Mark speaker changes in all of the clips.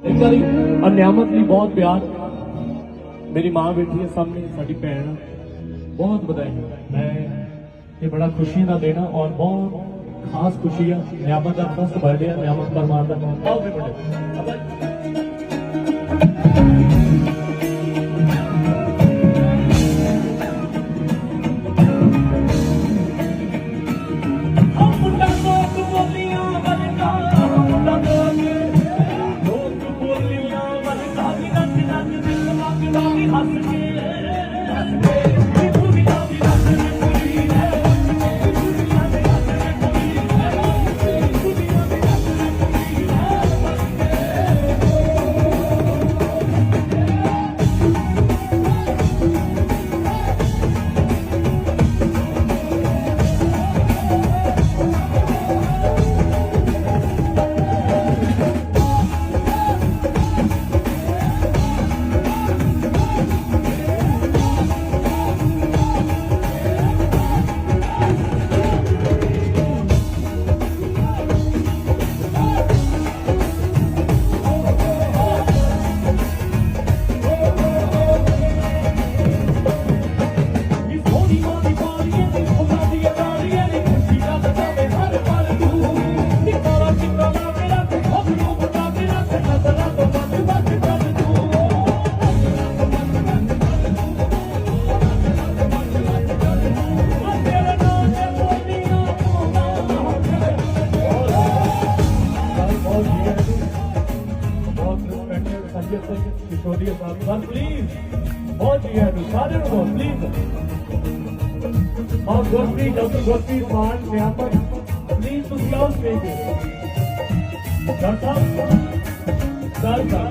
Speaker 1: ਇੱਕ ਵਾਰੀ ਔਰ ਨਿਆਮਤ ਲਈ ਬਹੁਤ ਪਿਆਰ ਮੇਰੀ ਮਾਂ ਬੈਠੀ ਹੈ ਸਾਹਮਣੇ ਸਾਡੀ ਭੈਣ ਬਹੁਤ ਵਧਾਈ ਮੈਂ ਇਹ ਬੜਾ ਖੁਸ਼ੀ ਦਾ ਦਿਨ ਆ ਔਰ ਬਹੁਤ ਖਾਸ ਖੁਸ਼ੀ ਆ ਨਿਆਮਤ ਦਾ ਫਸਟ ਬਰਥਡੇ ਆ ਨਿਆਮਤ ਪਰਮਾਰ ਦਾ ਬਹੁਤ ਬੜੇ ਕਿਸ਼ੋਰੀਆ ਸਾਹਿਬ ਸਰ ਪਲੀਜ਼ ਬਹੁਤ ਜੀ ਹੈ ਸਾਰੇ ਨੂੰ ਪਲੀਜ਼ ਔਰ ਗੁਰਪ੍ਰੀਤ, ਡਾਕਟਰ ਗੁਰਪ੍ਰੀਤ ਮਾਨ ਨਿਆਮਤ ਪਲੀਜ਼ ਤੁਸੀਂ ਆਓ ਸਟੇਜ ਤੇ। ਡਾਕਟਰ ਸਾਹਿਬ ਸਰ ਸਰ ਕੀ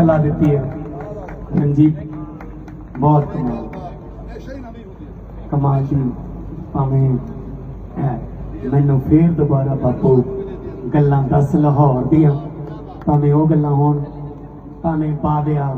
Speaker 2: ਕਲਾ ਦਿੱਤੀ ਹੈ। ਰਣਜੀਤ, ਬਹੁਤ ਕਮਾਲ। ਕਮਾਲ ਜੀ, ਭਾਵੇਂ ਮੈਨੂੰ ਫੇਰ ਦੁਬਾਰਾ ਬਾਪੂ ਗੱਲਾਂ ਦੱਸ ਲਾਹੌਰ ਦੀਆਂ। ਭਾਵੇਂ ਉਹ ਗੱਲਾਂ ਹੋਣ, ਭਾਵੇਂ ਪਾ ਦਿਆ।